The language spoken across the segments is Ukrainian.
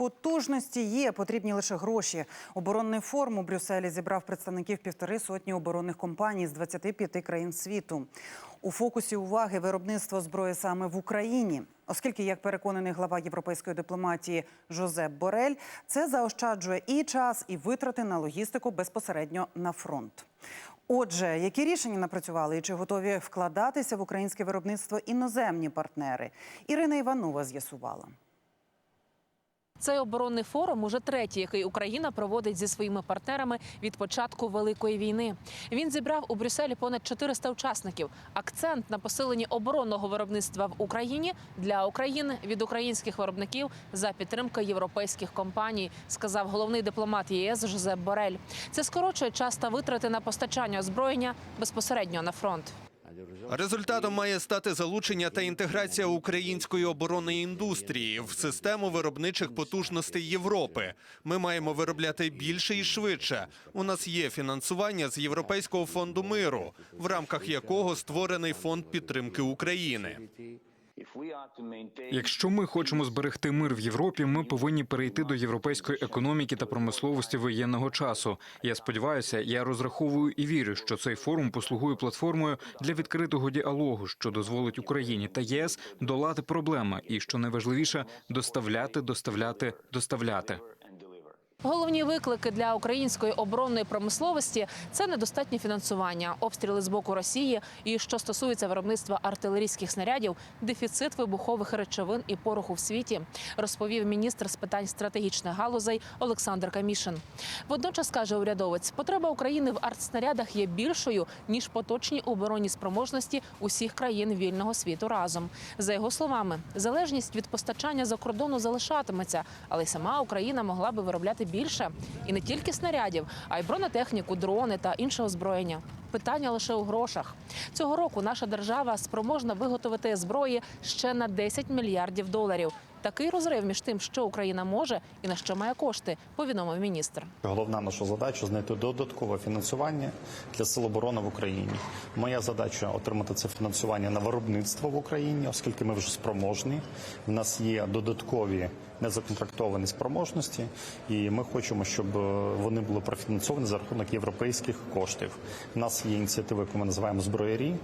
Потужності є, потрібні лише гроші. Оборонний форум у Брюсселі зібрав представників півтори сотні оборонних компаній з 25 країн світу. У фокусі уваги виробництво зброї саме в Україні, оскільки, як переконаний глава європейської дипломатії Жозеп Борель, це заощаджує і час, і витрати на логістику безпосередньо на фронт. Отже, які рішення напрацювали і чи готові вкладатися в українське виробництво іноземні партнери? Ірина Іванова з'ясувала. Цей оборонний форум уже третій, який Україна проводить зі своїми партнерами від початку великої війни. Він зібрав у Брюсселі понад 400 учасників. Акцент на посиленні оборонного виробництва в Україні для України від українських виробників за підтримки європейських компаній, сказав головний дипломат ЄС Жозеп Борель. Це скорочує час та витрати на постачання озброєння безпосередньо на фронт. Результатом має стати залучення та інтеграція української оборонної індустрії в систему виробничих потужностей Європи. Ми маємо виробляти більше і швидше. У нас є фінансування з Європейського фонду миру, в рамках якого створений фонд підтримки України. Якщо ми хочемо зберегти мир в Європі, ми повинні перейти до європейської економіки та промисловості воєнного часу. Я сподіваюся, я розраховую і вірю, що цей форум послугує платформою для відкритого діалогу, що дозволить Україні та єС долати проблеми, і що найважливіше доставляти, доставляти, доставляти. Головні виклики для української оборонної промисловості це недостатнє фінансування, обстріли з боку Росії. І що стосується виробництва артилерійських снарядів, дефіцит вибухових речовин і пороху в світі, розповів міністр з питань стратегічних галузей Олександр Камішин. Водночас каже урядовець, потреба України в артснарядах є більшою ніж поточні оборонні спроможності усіх країн вільного світу разом. За його словами, залежність від постачання за кордону залишатиметься, але сама Україна могла би виробляти більше і не тільки снарядів, а й бронетехніку, дрони та інше озброєння. Питання лише у грошах. Цього року наша держава спроможна виготовити зброї ще на 10 мільярдів доларів. Такий розрив між тим, що Україна може і на що має кошти, повідомив міністр. Головна наша задача знайти додаткове фінансування для сил оборони в Україні. Моя задача отримати це фінансування на виробництво в Україні, оскільки ми вже спроможні. У нас є додаткові незаконтрактовані спроможності, і ми хочемо, щоб е, вони були профінансовані за рахунок європейських коштів. У нас є ініціатива, яку ми називаємо зброярі,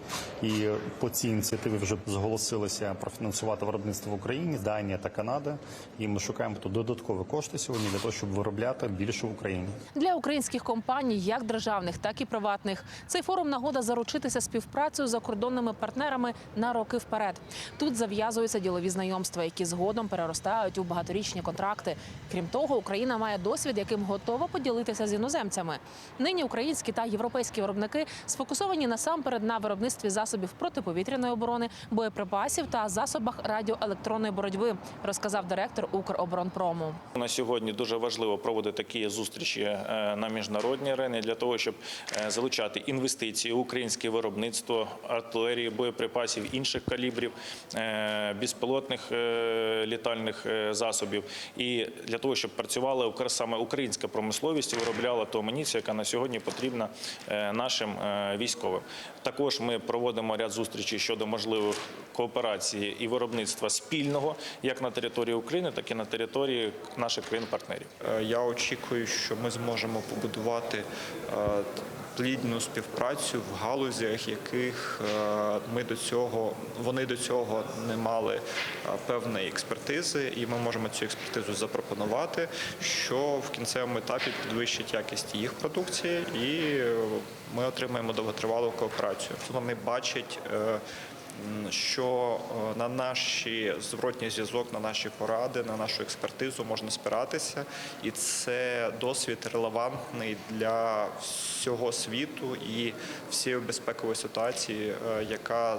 і по цій ініціативі вже зголосилися профінансувати виробництво в Україні, Данія та Канада. І ми шукаємо тут додаткові кошти сьогодні для того, щоб виробляти більше в Україні. Для українських компаній, як державних, так і приватних, цей форум нагода заручитися співпрацею з закордонними партнерами на роки вперед. Тут зав'язуються ділові знайомства, які згодом переростають у багаторічні контракти. Крім того, Україна має досвід, яким готова поділитися з іноземцями. Нині українські та європейські виробники сфокусовані насамперед на виробництві засобів протиповітряної оборони, боєприпасів та засобах радіоелектронної боротьби, розказав директор Укроборонпрому. На сьогодні дуже важливо проводити такі зустрічі е, на міжнародній арені для того, щоб е, залучати інвестиції, в українське виробництво артилерії, боєприпасів інших калібрів, е, безпілотних літальних е, засобів, і для того, щоб працювала саме українська промисловість і виробляла ту амуніцію, яка на сьогодні потрібна е, нашим е, військовим. Також ми проводимо ряд зустрічей щодо можливих кооперації і виробництва спільного як на території України, так і на території наших країн-партнерів. Е, Я очікую, що ми зможемо побудувати плідну співпрацю в галузях, яких е, ми до цього вони до цього не мали е, певної експертизи, і ми можемо цю експертизу запропонувати, що в кінцевому етапі підвищить якість їх продукції, і е, ми отримаємо довготривалу кооперацію. Вони бачать. Що е, на наші зворотній зв'язок, на наші поради, на нашу експертизу можна спиратися, і це досвід релевантний для всього світу і всієї безпекової ситуації, е, яка е,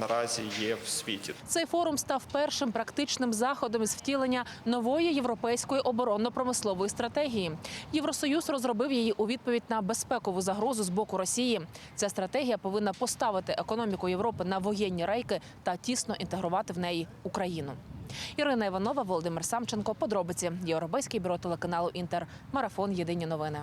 наразі є в світі. Цей форум став першим практичним заходом із втілення нової європейської оборонно-промислової стратегії. Євросоюз розробив її у відповідь на безпекову загрозу з боку Росії. Ця стратегія повинна поставити економіку Європи на воєнні рейки та тісно інтегрувати в неї Україну. Ірина Іванова, Володимир Самченко. Подробиці Європейське бюро телеканалу Інтер. Марафон Єдині новини.